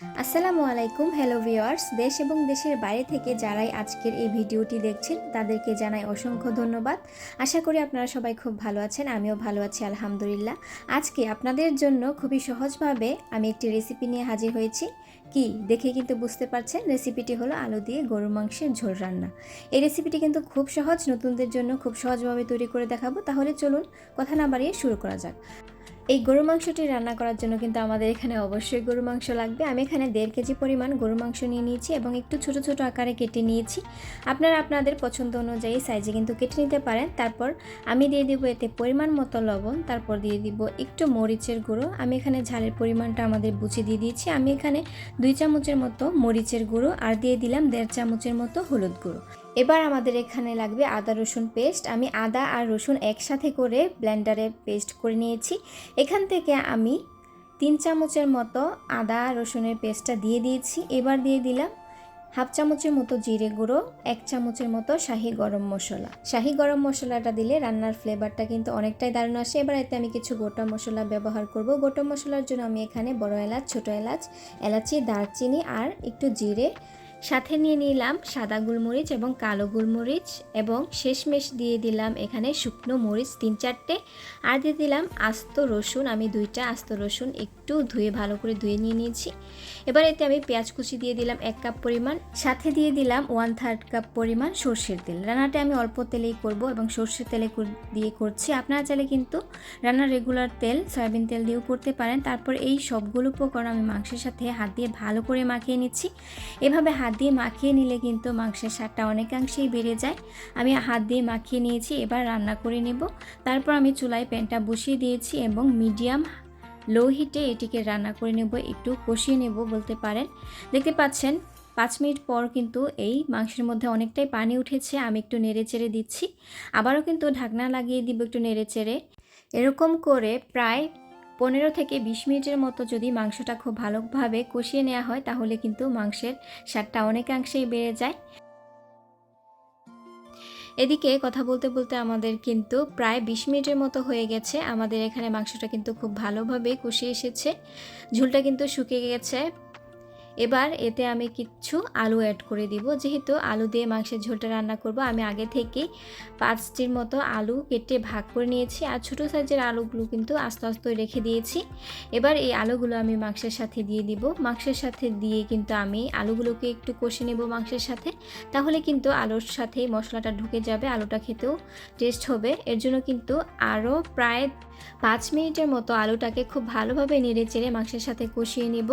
আসসালামু আলাইকুম hello viewers দেশ এবং দেশের বাইরে থেকে যারাই আজকের এই ভিডিওটি দেখছেন, তাদেরকে জানাই অসংখ্য ধন্যবাদ। আশা করি আপনারা সবাই খুব ভালো আছেন, আমিও ভালো আছি, আলহামদুলিল্লাহ। আজকে আপনাদের জন্য খুবই সহজভাবে আমি একটি রেসিপি নিয়ে হাজির হয়েছি। কি? দেখে কিন্তু বুঝতে পারছেন রেসিপিটি হলো আলু দিয়ে গরু মাংসের ঝোল রান্না। এই রেসিপিটি কিন্তু খুব সহজ, নতুনদের জন্য খুব সহজভাবে তৈরি করে দেখাবো। তাহলে চলুন, কথা না বাড়িয়ে শুরু করা যাক। এই গরু মাংসটি রান্না করার জন্য কিন্তু আমাদের এখানে অবশ্যই গরু মাংস লাগবে। আমি এখানে দেড় কেজি পরিমাণ গরু মাংস নিয়ে নিয়েছি এবং একটু ছোট ছোট আকারে কেটে নিয়েছি। আপনারা আপনাদের পছন্দ অনুযায়ী সাইজে কিন্তু কেটে নিতে পারেন। তারপর আমি দিয়ে দিব এতে পরিমাণ মতো লবণ, তারপর দিয়ে দিব একটু মরিচের গুঁড়ো। আমি এখানে ঝালের পরিমাণটা আমাদের বুঝে দিয়ে দিয়েছি। আমি এখানে দুই চামচের মতো মরিচের গুঁড়ো আর দিয়ে দিলাম দেড় চামচের মতো হলুদ গুঁড়ো। এবার আমাদের এখানে লাগবে আদা, রসুন পেস্ট আমি আদা আর রসুন একসাথে করে ব্লেন্ডারে পেস্ট করে নিয়েছি। এখান থেকে আমি তিন চামচের মতো আদা, রসুনের পেস্টটা দিয়ে দিয়েছি। এবার দিয়ে দিলাম হাফ চামচের মতো জিরে গুঁড়ো, এক চামচের মতো শাহি গরম মশলা। শাহি গরম মশলাটা দিলে রান্নার ফ্লেভারটা কিন্তু অনেকটাই দারুণ আসে। এবার এতে আমি কিছু গোটা মশলা ব্যবহার করব। গোটা মশলার জন্য আমি এখানে বড় এলাচ, ছোট এলাচ, এলাচি, দারচিনি আর একটু জিরে সাথে নিয়ে নিলাম সাদা গোলমরিচ এবং কালো গোলমরিচ এবং শেষমেশ দিয়ে দিলাম এখানে শুকনো মরিচ তিন চারটে। আর দিয়ে দিলাম আস্ত রসুন, আমি দুইটা আস্ত রসুন একটু ধুয়ে ভালো করে ধুয়ে নিয়ে নিয়েছি। এবার এতে আমি পেঁয়াজ কুচি দিয়ে দিলাম এক কাপ পরিমাণ। সাথে দিয়ে দিলাম ওয়ান থার্ড কাপ পরিমাণ সর্ষের তেল। রান্নাটা আমি অল্প তেলেই করব এবং সর্ষের তেলে দিয়ে করছি। আপনারা চাইলে কিন্তু রান্নার রেগুলার তেল, সয়াবিন তেল দিয়েও করতে পারেন। তারপর এই সবগুলো উপকরণ আমি মাংসের সাথে হাত দিয়ে ভালো করে মাখিয়ে নিচ্ছি। এভাবে হাত দিয়ে মাখিয়ে নিলে কিন্তু মাংসের স্বাদটা অনেকাংশেই বেড়ে যায়। আমি হাত দিয়ে মাখিয়ে নিয়েছি, এবার রান্না করে নেব। তারপর আমি চুলায় প্যানটা বসিয়ে দিয়েছি এবং মিডিয়াম লো হিটে এটিকে রান্না করে নেব, একটু কষিয়ে নেব বলতে পারেন। দেখতে পাচ্ছেন, পাঁচ মিনিট পর কিন্তু এই মাংসের মধ্যে অনেকটাই পানি উঠেছে, আমি একটু নেড়ে চেড়ে দিচ্ছি। আবারও কিন্তু ঢাকনা লাগিয়ে দিব একটু নেড়ে চেড়ে। এরকম করে প্রায় পনেরো থেকে বিশ মিনিটের মতো যদি মাংসটা খুব ভালোভাবে কষিয়ে নেওয়া হয়, তাহলে কিন্তু মাংসের স্বাদটা অনেকাংশেই বেড়ে যায়। এদিকে কথা বলতে বলতে আমাদের কিন্তু প্রায় বিশ মিনিটের মতো হয়ে গেছে। আমাদের এখানে মাংসটা কিন্তু খুব ভালোভাবে কষিয়ে এসেছে। ঝুলটা কিন্তু শুকিয়ে গেছে। এবার এতে আমি কিচ্ছু আলু অ্যাড করে দিব। যেহেতু আলু দিয়ে মাংসের ঝোলটা রান্না করব, আমি আগে থেকেই পাঁচটির মতো আলু কেটে ভাগ করে নিয়েছি আর ছোটো সাইজের আলুগুলো কিন্তু আস্তে আস্তে রেখে দিয়েছি। এবার এই আলুগুলো আমি মাংসের সাথে দিয়ে দিব। মাংসের সাথে দিয়ে কিন্তু আমি আলুগুলোকে একটু কষে নেব মাংসের সাথে। তাহলে কিন্তু আলুর সাথে মশলাটা ঢুকে যাবে, আলুটা খেতেও টেস্ট হবে। এর জন্য কিন্তু আরও প্রায় পাঁচ মিনিটের মতো আলুটাকে খুব ভালোভাবে নেড়ে চেড়ে মাংসের সাথে কষিয়ে নেব।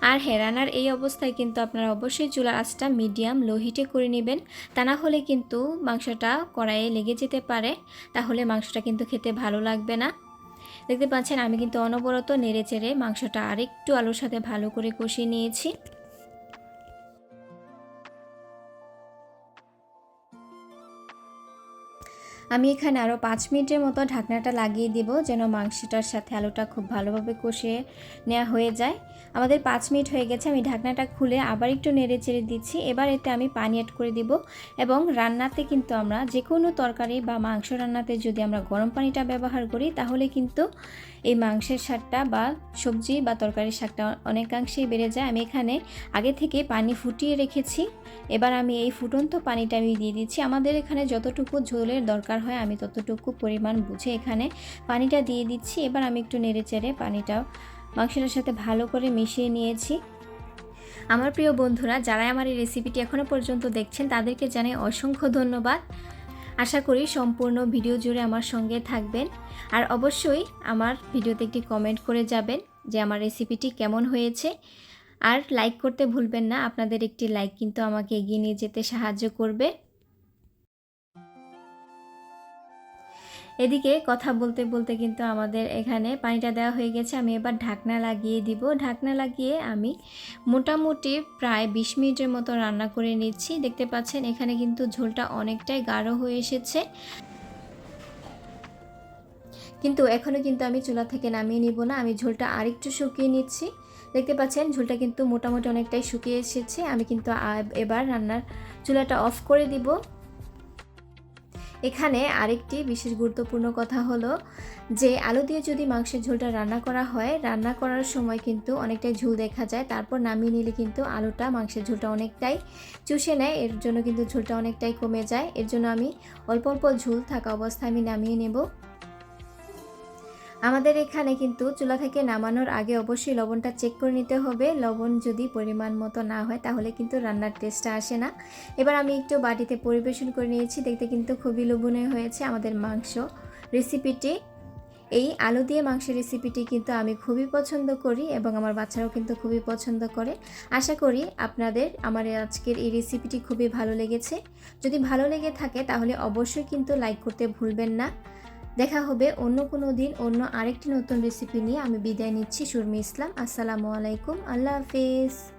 আর হেরানার এই অবস্থায় কিন্তু আপনারা অবশ্যই চুলার আঁচটা মিডিয়াম, লো হিটে করে নেবেন। তা না হলে কিন্তু মাংসটা কড়াইয়ে লেগে যেতে পারে। তাহলে মাংসটা কিন্তু খেতে ভালো লাগবে না। দেখতে পাচ্ছেন, আমি কিন্তু অনবরত নেড়ে চেড়ে মাংসটা আরেকটু আলুর সাথে ভালো করে কষিয়ে নিয়েছি। আমি এখানে আরও পাঁচ মিনিটের মতো ঢাকনাটা লাগিয়ে দিব যেন মাংসটার সাথে আলুটা খুব ভালোভাবে কষিয়ে নেওয়া হয়ে যায়। আমাদের পাঁচ মিনিট হয়ে গেছে, আমি ঢাকনাটা খুলে আবার একটু নেড়ে চেড়ে দিচ্ছি। এবার এতে আমি পানি অ্যাড করে দিব এবং রান্নাতে কিন্তু আমরা যে কোনো তরকারি বা মাংস রান্নাতে যদি আমরা গরম পানিটা ব্যবহার করি, তাহলে কিন্তু এই মাংসের স্বাদটা বা সবজি বা তরকারির স্বাদটা অনেকাংশেই বেড়ে যায়। আমি এখানে আগে থেকে পানি ফুটিয়ে রেখেছি। এবার আমি এই ফুটন্ত পানিটা আমি দিয়ে দিচ্ছি। আমাদের এখানে যতটুকু ঝোলের দরকার হয়, আমি ততটুকু পরিমাণ বুঝে এখানে পানিটা দিয়ে দিচ্ছি। এবার আমি একটু নেড়ে চেড়ে পানিটা মাংসটার সাথে ভালো করে মিশিয়ে নিয়েছি। আমার প্রিয় বন্ধুরা, যারা আমার এই রেসিপিটি এখনও পর্যন্ত দেখছেন, তাদেরকে জানাই অসংখ্য ধন্যবাদ। আশা করি সম্পূর্ণ ভিডিও জুড়ে আমার সঙ্গে থাকবেন। আর অবশ্যই আমার ভিডিওতে একটি কমেন্ট করে যাবেন যে আমার রেসিপিটি কেমন হয়েছে। আর লাইক করতে ভুলবেন না, আপনাদের একটি লাইক কিন্তু আমাকে এগিয়ে নিয়ে যেতে সাহায্য করবে। এদিকে কথা বলতে বলতে কিন্তু আমাদের এখানে পানিটা দেওয়া হয়ে গেছে। আমি এবার ঢাকনা লাগিয়ে দিব। ঢাকনা লাগিয়ে আমি মোটামুটি প্রায় বিশ মিনিটের মতো রান্না করে নিচ্ছি। দেখতে পাচ্ছেন এখানে কিন্তু ঝোলটা অনেকটাই গাঢ় হয়ে এসেছে। কিন্তু এখনও কিন্তু আমি চুলা থেকে নামিয়ে নিব না। আমি ঝোলটা আরেকটু শুকিয়ে নিচ্ছি। দেখতে পাচ্ছেন ঝোলটা কিন্তু মোটামুটি অনেকটাই শুকিয়ে এসেছে। আমি কিন্তু এবার রান্নার চুলাটা অফ করে দিব। এখানে আরেকটি বিশেষ গুরুত্বপূর্ণ কথা হলো যে আলু দিয়ে যদি মাংসের ঝোলটা রান্না করা হয়, রান্না করার সময় কিন্তু অনেকটাই ঝোল দেখা যায়। তারপর নামিয়ে নিলে কিন্তু আলুটা, মাংসের ঝোলটা অনেকটাই চুষে নেয়। এর জন্য কিন্তু ঝোলটা অনেকটাই কমে যায়। এর জন্য আমি অল্প অল্প ঝোল থাকা অবস্থায় আমি নামিয়ে নেব। আমাদের এখানে কিন্তু চুলা থেকে নামানোর আগে অবশ্যই লবণটা চেক করে নিতে হবে। লবণ যদি পরিমাণ মতো না হয়, তাহলে কিন্তু রান্নার টেস্টটা আসে না। এবার আমি একটু বাটিতে পরিবেশন করে নিয়েছি। দেখতে কিন্তু খুবই লোভনীয় হয়েছে আমাদের মাংস রেসিপিটি এই আলু দিয়ে মাংসের রেসিপিটি কিন্তু আমি খুবই পছন্দ করি এবং আমার বাচ্চারাও কিন্তু খুবই পছন্দ করে। আশা করি আপনাদের আমার আজকের এই রেসিপিটি খুবই ভালো লেগেছে। যদি ভালো লেগে থাকে, তাহলে অবশ্যই কিন্তু লাইক করতে ভুলবেন না। দেখা হবে অন্য কোনো দিন, অন্য আরেকটি নতুন রেসিপি নিয়ে। আমি বিদায় নিচ্ছি সুরমি ইসলাম। আসসালামু আলাইকুম। আল্লাহ হাফিজ।